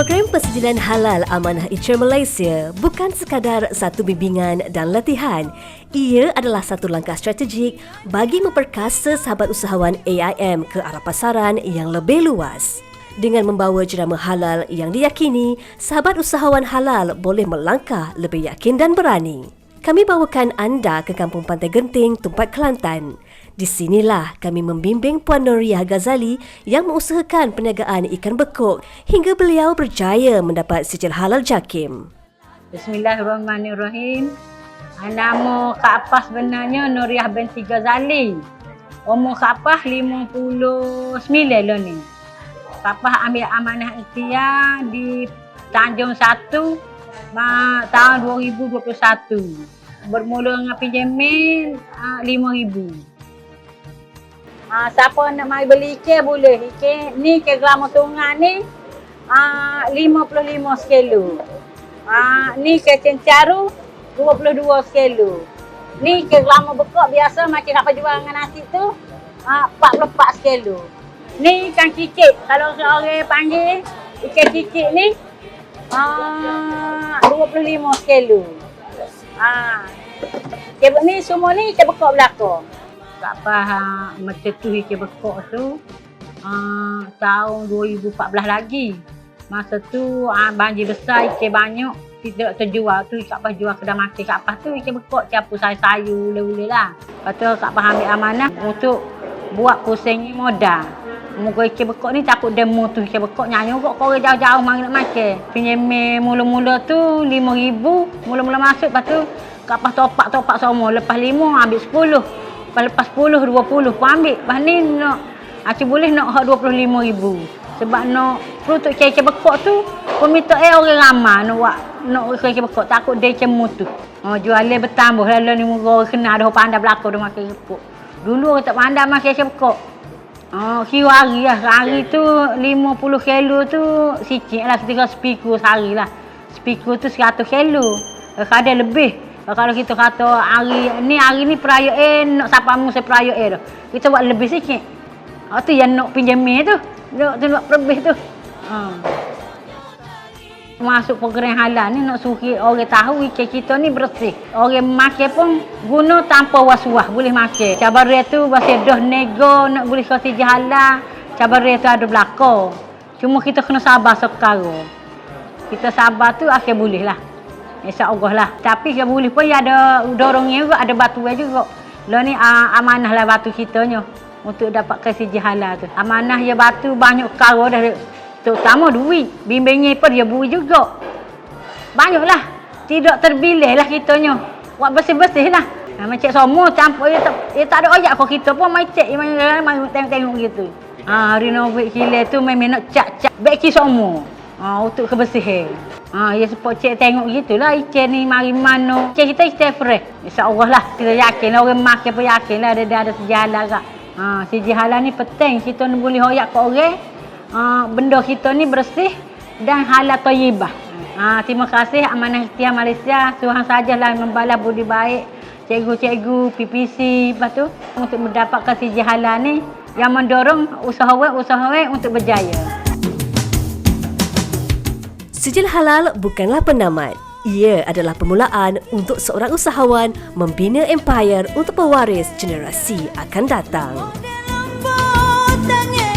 Program Persediaan Halal Amanah Isyarat Malaysia bukan sekadar satu bimbingan dan latihan. Ia adalah satu langkah strategik bagi memperkasa sahabat usahawan AIM ke arah pasaran yang lebih luas. Dengan membawa jenama halal yang diyakini, sahabat usahawan halal boleh melangkah lebih yakin dan berani. Kami bawakan anda ke Kampung Pantai Genting, Tumpat Kelantan. Di sinilah kami membimbing Puan Nuriyah Ghazali yang mengusahakan perniagaan ikan bekuk hingga beliau berjaya mendapat sijil halal JAKIM. Bismillahirrahmanirrahim. Nama Kak Apah sebenarnya Nuriyah binti Ghazali. Umur Kak Apah 59 lah ni. Kak Apah ambil amanah ikhtiar di Tanjung Satu ma- tahun 2021. Bermula dengan pinjaman uh, 5,000. Ha, siapa nak mai beli ikan boleh. Ikan ni ikan grama tungan ni uh, 55 sekilo. Ha, ni ikan cencaru 22 sekilo. Ni ikan grama bekok biasa macam nak jual dengan nasi tu uh, 44 sekilo. Ni ikan kikik. Kalau orang panggil ikan kikik ni uh, 25 sekilo. Ha. Ikan ni semua ni ikan bekok belakang faham macam tu ikan bekok tu uh, tahun 2014 lagi. Masa tu uh, banjir besar ikan banyak tidak terjual tu Kak Pah jual kedai makan Kak Pah tu ikan bekok campur sayur-sayur ule-ule lah. Lepas tu Kak Pah ambil amanah untuk buat pusing modal. Muka ikan bekok ni takut demo tu ikan bekok nyanyi kok kau jauh-jauh mari nak makan. Pinjam mula-mula tu RM5,000, mula-mula masuk lepas tu Kak Pah topak-topak semua. Lepas 5 ambil 10. Lepas 10, 20 pun ambil. Lepas ni nak, Acik boleh nak hak RM25,000. Sebab nak, perlu untuk kek bekok tu, peminta eh orang ramai nak buat, nak kek bekok. Takut dia cemu tu. Oh, jualan bertambah. Lalu ni orang kenal ada pandai belakang dia makan bekok. Dulu orang tak pandai makan kek bekok. Oh, kira hari lah. Hari tu 50 kilo tu sikit lah. Ketika speaker sehari lah. Speaker tu 100 kilo. Kadang lebih. Kalau kita kata hari ni hari ni perayaan nak siapa mu saya perayaan tu. Kita buat lebih sikit. Ha tu yang nak pinjam tu. Nak tu nak lebih tu. Ha. Masuk program halal ni nak suruh orang tahu ikan kita ni bersih. Orang makan pun guna tanpa was-was boleh makan. Cabar tu bahasa dah nego nak boleh kasi halal. Cabar tu ada belakang. Cuma kita kena sabar sekarang. Kita sabar tu akhir boleh lah. InsyaAllah lah. Tapi kalau boleh pun ya ada dorongnya juga, ada batu juga. Lah ni uh, amanah lah batu kita ni untuk dapat kasih jihala tu. Amanah ya batu banyak karo dah. Terutama duit. Bimbingnya pun dia bui juga. Banyaklah. Tidak terbilih lah kita ni. Buat bersih-bersih lah. Ha, macam semua campur. Dia tak, dia tak ada oyak kau kita pun main cek. Main, tengok-tengok gitu. Ha, renovate kilat tu memang nak cak-cak. Baiki semua. Ha, untuk kebersihan. Ha, ya sebab cik tengok gitulah ikan ni mari mana. Ikan kita ikan fresh. InsyaAllah lah. Kita yakin lah. Orang makan pun yakin lah. Dia ada sejalan kak. Ha, sejalan ni penting. Kita ni boleh hoyak ke orang. Ha, benda kita ni bersih dan halal toyibah. Ha, terima kasih Amanah Ikhtiar Malaysia. Tuhan sajalah membalas budi baik. Cikgu-cikgu PPC lepas tu. Untuk mendapatkan sejalan ni. Yang mendorong usahawan-usahawan untuk berjaya. Sijil halal bukanlah penamat. Ia adalah permulaan untuk seorang usahawan membina empayar untuk pewaris generasi akan datang. Dalam